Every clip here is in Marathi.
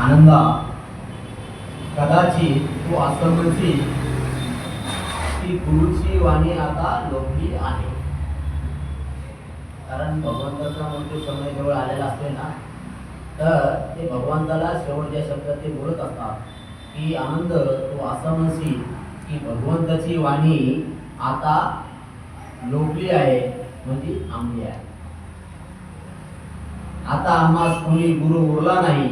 आनंदा. कदाचित तू असं म्हणशील की गुरुची वाणी आता लोकली आहे. कारण भगवंताचा मृत्यू समय जवळ आलेला असतोय ना तर ते भगवंताला शेवटच्या शब्दात ते बोलत असतात की आनंद तू असं म्हणशील की भगवंताची वाणी आता लोकली आहे म्हणजे आंबली आहे. आता आम्हास कोणी गुरु उरला नाही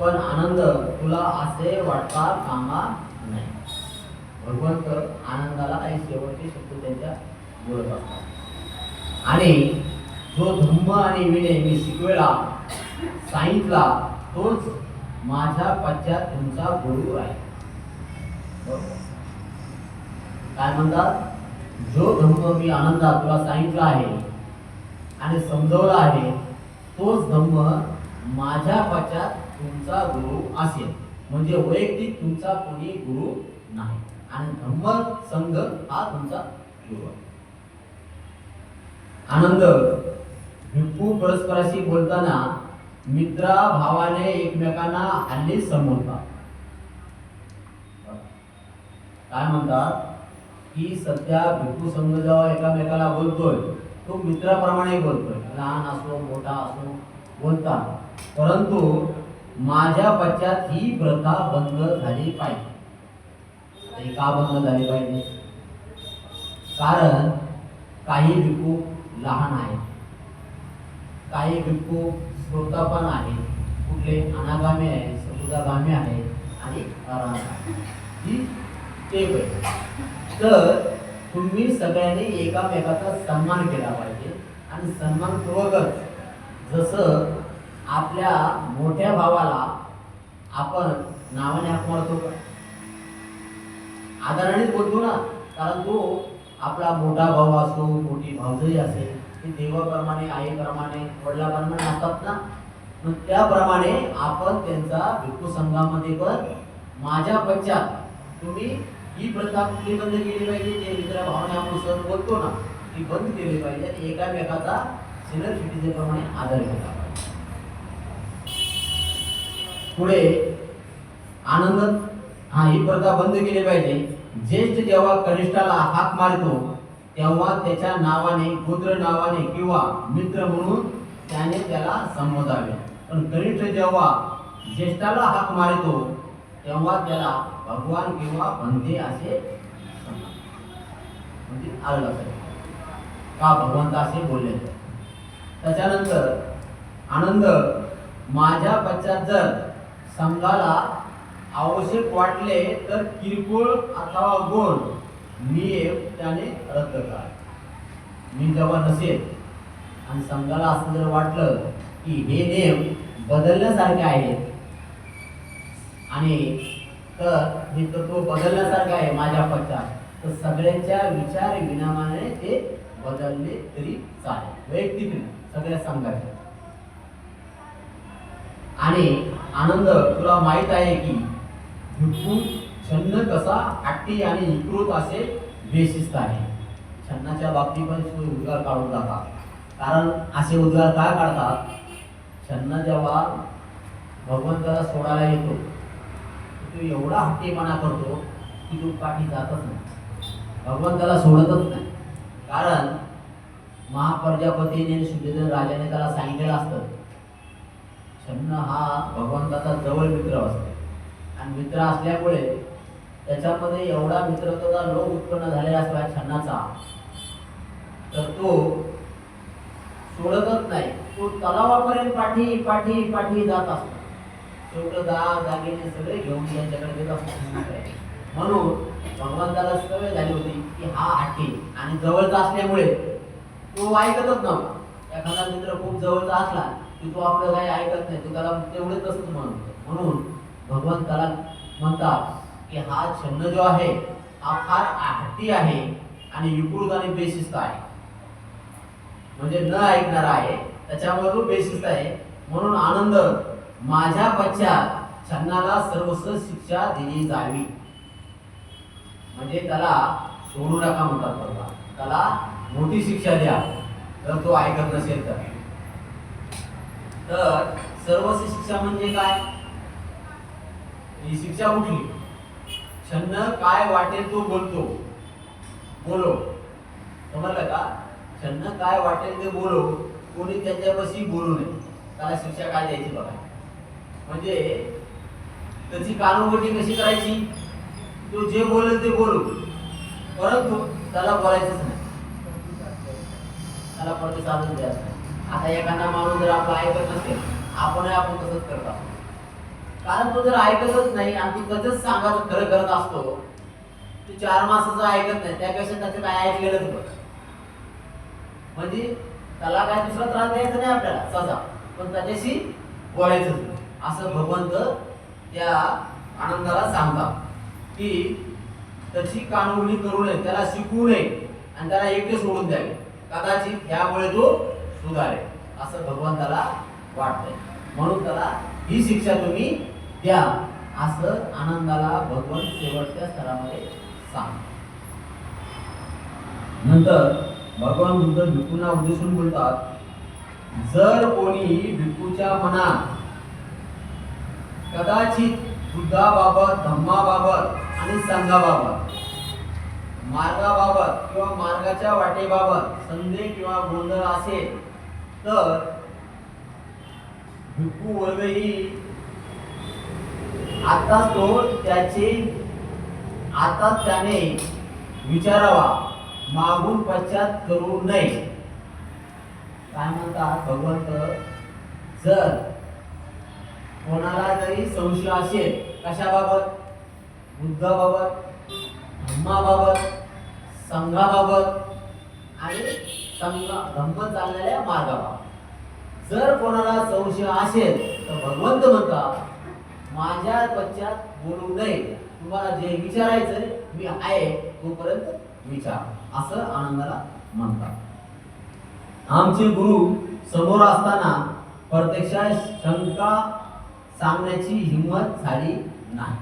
पण आनंद तुला असे वाटता कामा नाही भगवंत आनंदाला काही शेवटचे शब्द त्यांच्या बोलत असतात. आणि जो धम्म आणि विनय मी शिकवेला सांगितला तोच माझ्या पश्चात तुमचा गुरु आहे. काय म्हणतात? जो धम्म मी आनंदा तुला सांगितला आहे आणि समजवला आहे तोच धम्म माझ्या पश्चात तुमचा गुरु असेल. म्हणजे वैयक्तिक तुमचा कोणी गुरु नाही. आणि धम्म संघ हा तुमचा गुरु आहे. आनंद. भिक्खू परस्पराशी बोलताना मित्रा भावाने एकमेकांना हल्ली संबोधतात काय म्हणतात? की सध्या भिक्खू संघ जेव्हा एकामेकाला बोलतोय तो मित्राप्रमाणे बोलतोय. लहान असो मोठा असो बोलतात. परंतु माझ्या पश्चात ही प्रथा बंद झाली पाहिजे. आणि का बंद झाली पाहिजे? कारण काही भिक्खू लहान आहेत. काही भिक्खू श्रोतापण आहेत. कुठले अनागामी आहेत समुदागामी आहेत आणि ही ते तर तुम्ही सगळ्यांनी एकामेकाचा सन्मान केला पाहिजे. आणि सन्मानपूर्वकच जसं आपल्या मोठ्या भावाला आपण नावाने हाक मारतो का आदरानेच बोलतो ना कारण तो आपला मोठा भाऊ असो मोठी भाऊजही असेल ते देवाप्रमाणे आईप्रमाणे वडिलाप्रमाणे असतात ना. मग त्याप्रमाणे आपण त्यांचा भिक्खू संघामध्ये पण माझ्या पक्षात तुम्ही ही प्रथा कुठली बंद केली पाहिजे? जे मित्र भावना आपण सण बोलतो ना ती बंद केली पाहिजे. आणि एकामेकाचा सिनियर सिटीजनप्रमाणे आदर केला पाहिजे. पुढे आनंद हा ही प्रथा बंद केली पाहिजे. ज्येष्ठ जेव्हा कनिष्ठाला हाक मारतो तेव्हा त्याच्या नावाने गोत्र नावाने किंवा मित्र म्हणून त्याने त्याला संबोधावे. पण कनिष्ठ जेव्हा ज्येष्ठाला हाक मारतो तेव्हा त्याला भगवान किंवा बंधे असे म्हणजे आलं लक्षात. का भगवंत असे बोलले? त्याच्यानंतर आनंद माझ्या पश्चात जर संघाला आवश्यक वाटले तर किरकोळ अथवा गोल नियम त्याने रद्द करा मी जेव्हा नसेल आणि संघाला असं जर वाटलं की हे नियम बदलण्यासारखे आहेत आणि तर हे तत्व बदलण्यासारखं आहे माझ्या पक्षात तर सगळ्यांच्या विचार विनामाने ते बदलले तरी चालेल. वैयक्तिक सगळ्या संघाच्या आणि आनंद तुला माहीत आहे की भिक्खू छन्न कसा हट्टी आणि विकृत असे बेशिस्त आहे. छन्नाच्या बाबतीत पण उद्गार काढून जातात कारण असे उद्गार काय काढतात? छन्न जेव्हा भगवंताला सोडायला येतो तो एवढा हट्टीपणा करतो की तो पाठी जातच नाही. भगवंताला सोडतच नाही. कारण महाप्रजापतीने आणि सुधीधर राजाने त्याला सांगितलेलं असतं छन्न हा भगवंताचा जवळ मित्र असतो. आणि मित्र असल्यामुळे त्याच्यामध्ये एवढा मित्रत्वाचा लोक उत्पन्न झालेला असतो या छन्नाचा तर तो सोडतच नाही. तो तलावापर्यंत पाठी पाठी पाठी जात असतो. शेवट दा दागिने सगळे घेऊन यांच्याकडे देत असतो. म्हणून भगवंताला सवय झाली होती की हा आठी आणि जवळचा असल्यामुळे तो ऐकतच नव्हता. एखादा मित्र खूप जवळचा असला की तो आपलं काही ऐकत नाही तो त्याला तेवढेच तसंच म्हणतो म्हणून भगवंताला म्हणतात की हा छंद जो आहे हा फार हट्टी आहे आणि विकृत आणि बेशिस्त आहे. म्हणजे न ऐकणारा आहे त्याच्यामुळे तो बेशिस्त आहे. म्हणून आनंद माझ्या पश्चात छन्नाला सर्वस्व शिक्षा दिली जावी. म्हणजे त्याला सोडू नका म्हणतात त्याला मोठी शिक्षा द्या. तर तो ऐकत नसेल तर. तर सर्व शिक्षा म्हणजे काय? ही शिक्षा कुठली? छंद काय वाटेल तो बोलतो. बोलो. समजलं का? छंद काय वाटेल ते बोलो. कोणी त्याच्यापाशी बोलू नये. त्याला शिक्षा काय द्यायची बघा. म्हणजे त्याची कानोगोटी कशी करायची? तो जे बोलेल ते बोलू. परंतु त्याला बोलायचंच नाही. त्याला प्रतिसादच द्यायचं आता एखादा माणूस जर आपलं ऐकत नसेल आपणही आपण तसंच करत असतो कारण तो जर ऐकतच नाही आणि तू त्याच सांगायचं खरं करत असतो तू चार मासाचं ऐकत नाही त्यापेक्षा त्याचं काय ऐकलेलंच बघ म्हणजे त्याला काय दुसरा त्रास द्यायचा नाही आपल्याला सजा. पण त्याच्याशी बोलायचं असं भगवंत त्या आनंदाला सांगतात की त्याची कानउघडी करू नये त्याला शिकवू नये आणि त्याला एकटे सोडून द्यावे. कदाचित ह्यामुळे तो सुधारेल. असं भगवंताला वाटतंय. म्हणून त्याला ही शिक्षा तुम्ही द्या. असं आनंदाला भगवंत शेवटच्या स्तरामध्ये सांग नंतर भगवान बुद्ध भिकूंना उद्देशून बोलतात जर कोणी भिकूच्या मनात कदाचित बुद्धाबाबत धम्माबाबत आणि संघाबाबत मार्गाबाबत किंवा मार्गाच्या वाटेबाबत संदेह किंवा गोंधळ असेल तर भिक्खू वर्गही आताच तो त्याचे आताच त्याने विचारावा मागून पश्चात करू नये. काय म्हणतात? भगवंत जर कोणाला जरी संशय असेल कशाबाबत? बुद्धाबाबत धम्माबाबत संघाबाबत आणि संघ धम्म चालणाऱ्या मार्गावर. जर कोणाला संशय असेल तर भगवंत म्हणता माझ्या पश्चात बोलू नये. तुम्हाला जे विचारायचंय मी आहे तोपर्यंत विचार. असं आनंदाला म्हणतात. आमचे गुरु समोर असताना प्रत्यक्षात शंका सांगण्याची हिंमत झाली नाही.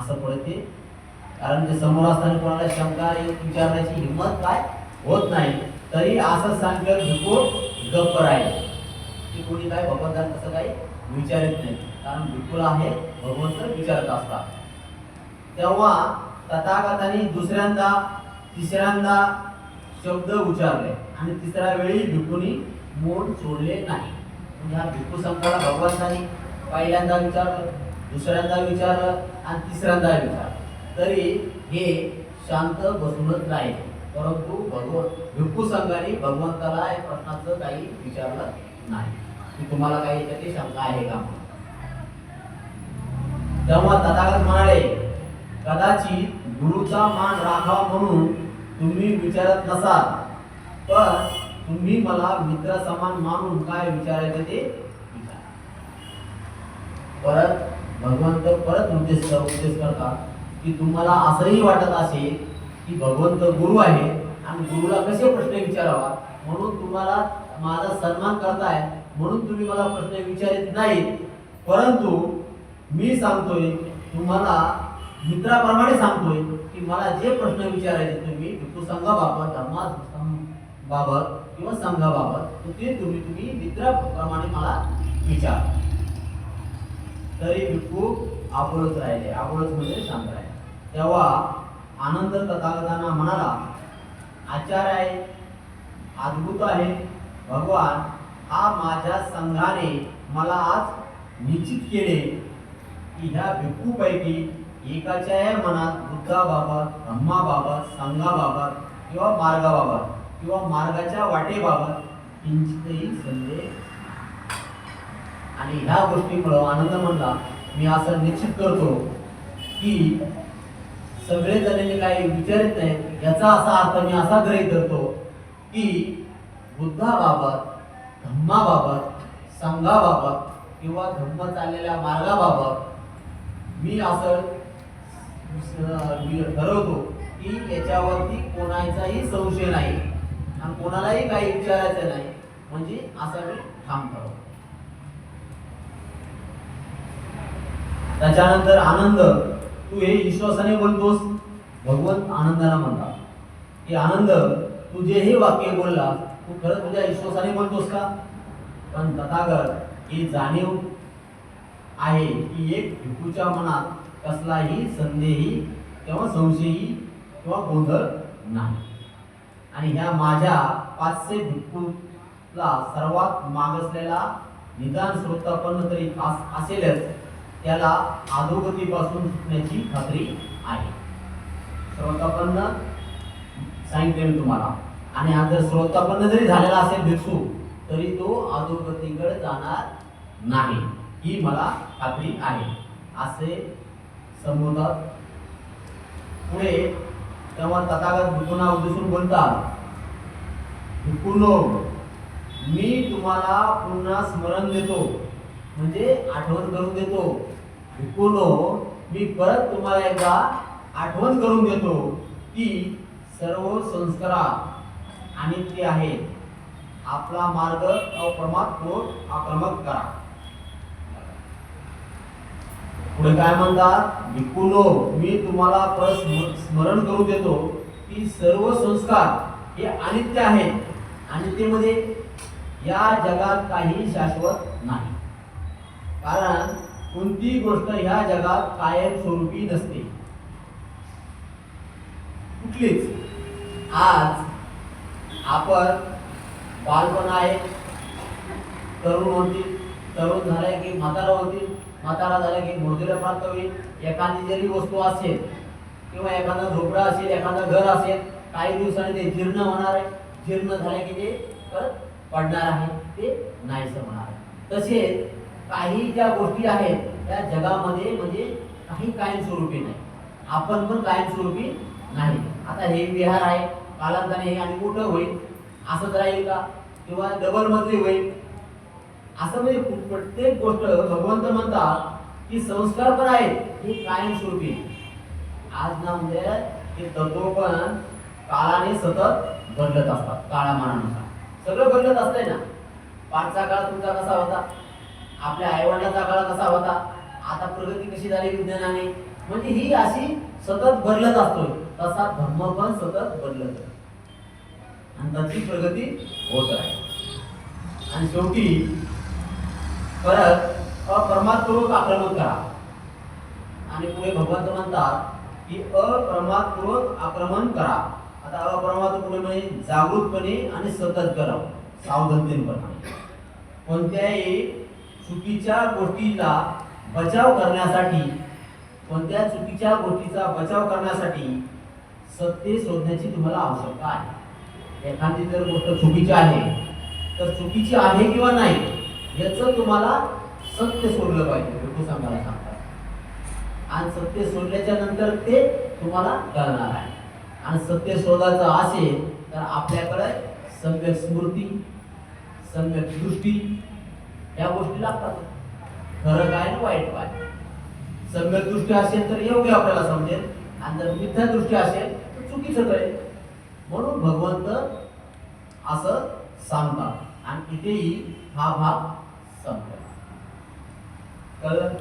असं पडते कारण ते समोर असताना कोणाला शंका विचारण्याची हिंमत काय? होत नाही. तरी असं सांगत नको गप्प राहील. की कोणी काय भगवंताला तसं काही विचारित नाही. कारण विपुल आहे भगवंत विचारत असतात तेव्हा तथागताने दुसऱ्यांदा तिसऱ्यांदा शब्द उच्चारले. आणि तिसऱ्या वेळी भिकूनी मोड सोडले नाही. म्हणजे हा भिक्खू संघाला भगवंतानी पहिल्यांदा विचारलं दुसऱ्यांदा विचारलं आणि तिसऱ्यांदा विचारलं. तरी हे शांत बसूनच राहील. परंतु भगवंत भिक्खू संघाने भगवंताला या प्रश्नाचं काही विचारलं नाही. की तुम्हाला काही याच्यातली शंका आहे का? तेव्हा तथागत म्हणाले कदाचित गुरुचा मान राखावा म्हणून तुम्ही विचारत नसाल पण तुम्ही मला मित्र समान मानून काय विचारायचं ते विचार. परत भगवंत परत उद्देश उद्देश करतात की तुम्हाला असंही वाटत असेल की भगवंत गुरु आहे. आणि गुरुला कसे प्रश्न विचारावा? म्हणून तुम्हाला माझा सन्मान करताय. म्हणून तुम्ही मला प्रश्न विचारित नाही. परंतु मी सांगतोय तुम्हाला मित्राप्रमाणे सांगतोय की मला जे प्रश्न विचारायचे तुम्ही भिक्खू संघाबाबत धर्मा बाबत किंवा संघाबाबत ते तुम्ही तुम्ही मित्राप्रमाणे मला विचार. तरी भिक्खू आबोळच राहिले. आबोळच म्हणजे शांत राहिले. तेव्हा आनंद तथागतांना म्हणाला आचार्य आहे अद्भुत आहे. भगवान हा माझ्या संघाने मला आज निश्चित केले. की ह्या भिक्खूपैकी एकाच्या मनात बुद्धाबाबत धम्माबाबत संघाबाबत किंवा मार्गाबाबत किंवा मार्गाच्या वाटेबाबत किंचितही संदेह आणि ह्या गोष्टीमुळं आनंद म्हणला मी असं निश्चित करतो की सगळे जणांनी काही विचारित नाही. याचा असा अर्थ मी असा ग्रही धरतो की बुद्धाबाबत धम्माबाबत संघाबाबत किंवा धम्म चाललेल्या मार्गाबाबत मी असं ठरवतो की याच्यावरती कोणाचाही संशय नाही आणि कोणालाही काही विचारायचं नाही. म्हणजे असं मी ठाम ठरवतो त्याच्यानंतर आनंद. तू हे विश्वासाने बोलतोस? भगवंत आनंदाला म्हणतात. की आनंद तू जे हे वाक्य बोलला तू खरं तुझ्या विश्वासाने बोलतोस का? पण तथागत ही जाणीव आहे की एक भिकूच्या मनात कसलाही संदेही किंवा संशयी किंवा गोंधळ नाही. आणि ह्या माझ्या पाचशे भिक्खूला सर्वात मागसलेला निदान श्रोतापन्न तरी खास असेलच. त्याला अधोगतीपासून सुटण्याची खात्री आहे. श्रोतापन्न सांगितले मी तुम्हाला. आणि हा जर श्रोतापन्न जरी झालेला असेल भिक्षू तरी तो अधोगतीकडे जाणार नाही. ही मला खात्री आहे. असे संबोधतात पुढे तेव्हा तथागत भिक्खूंना उद्देशून बोलतात भिक्खूंनो मी तुम्हाला पुन्हा स्मरण देतो. म्हणजे आठवण करून देतो. भिक्खूंनो मी परत तुम्हाला एकदा आठवण करून देतो की सर्व संस्कारा आणि ते आहे आपला मार्ग अप्रमाद क्रोध आक्रमक करा. पुढे काय म्हणतात? भिक्खूनो मी तुम्हाला परत स्मरण करून देतो की सर्व संस्कार हे अनित्य आहेत. अनित्यमध्ये म्हणजे या जगात काही शाश्वत नाही. कारण कोणतीही गोष्ट ह्या जगात कायम स्वरूपी नसते. कुठलीच. आज आपण बालपण आहे. तरुण होतील. तरुण झाले की म्हातारा होतील. म्हातारा झाल्या की मोठीला प्राप्त होईल एखादी जरी वस्तू असेल किंवा एखादा झोपडं असेल एखादं घर असेल काही दिवसांनी ते जीर्ण होणार आहे. जीर्ण झाले की ते परत पडणार आहे. ते नाहीसं होणार आहे. तसेच काही ज्या गोष्टी आहेत त्या जगामध्ये म्हणजे काही कायमस्वरूपी नाही. आपण पण कायमस्वरूपी नाही. आता हे विहार आहे कालांतराने हे आणि मोठं होईल. असंच राहील का? किंवा डबल मजली होईल. असं म्हणजे प्रत्येक गोष्ट भगवंत म्हणतात की संस्कार पण आहेत हे कायमस्वरूपी आज ना म्हणजे ते तत्व पण काळाने सतत बदलत असतात काळामानानुसार सगळं बदलत असतंय ना. पाठचा काळ तुमचा कसा होता? आपल्या आईवडिलांचा काळ कसा होता? आता प्रगती कशी झाली विज्ञानाने? म्हणजे ही अशी सतत बदलत असतो तसा धर्म पण सतत बदलत आणि त्याची प्रगती होत आहे. आणि शेवटी परत अप्रमादपूर्वक आक्रमण करा. आणि पुढे भगवंत म्हणतात की अप्रमादपूर्वक आक्रमण करा. आता अप्रमादपूर्वक म्हणजे जागृतपणे आणि सतत करा सावधानतेपणा कोणत्याही चुकीच्या गोष्टीला बचाव करण्यासाठी कोणत्या चुकीच्या गोष्टीचा बचाव करण्यासाठी सत्य शोधण्याची तुम्हाला आवश्यकता आहे. एखादी जर गोष्ट चुकीची आहे तर चुकीची आहे किंवा नाही याचं तुम्हाला सत्य सोडलं पाहिजे लोक सांगायला सांगतात. आणि सत्य सोडल्याच्या नंतर ते तुम्हाला कळणार आहे. आणि सत्य शोधायचं असेल तर आपल्याकडे सम्यक स्मृती सम्यक दृष्टी या गोष्टी लागतात. खरं काय आणि वाईट काय? सम्यक दृष्टी असेल तर योग्य आपल्याला समजेल. आणि जर मिथ्या दृष्टी असेल तर चुकीचं कळेल. म्हणून भगवंत असं सांगतात. आणि इथेही हा भाग संपला. कळलं?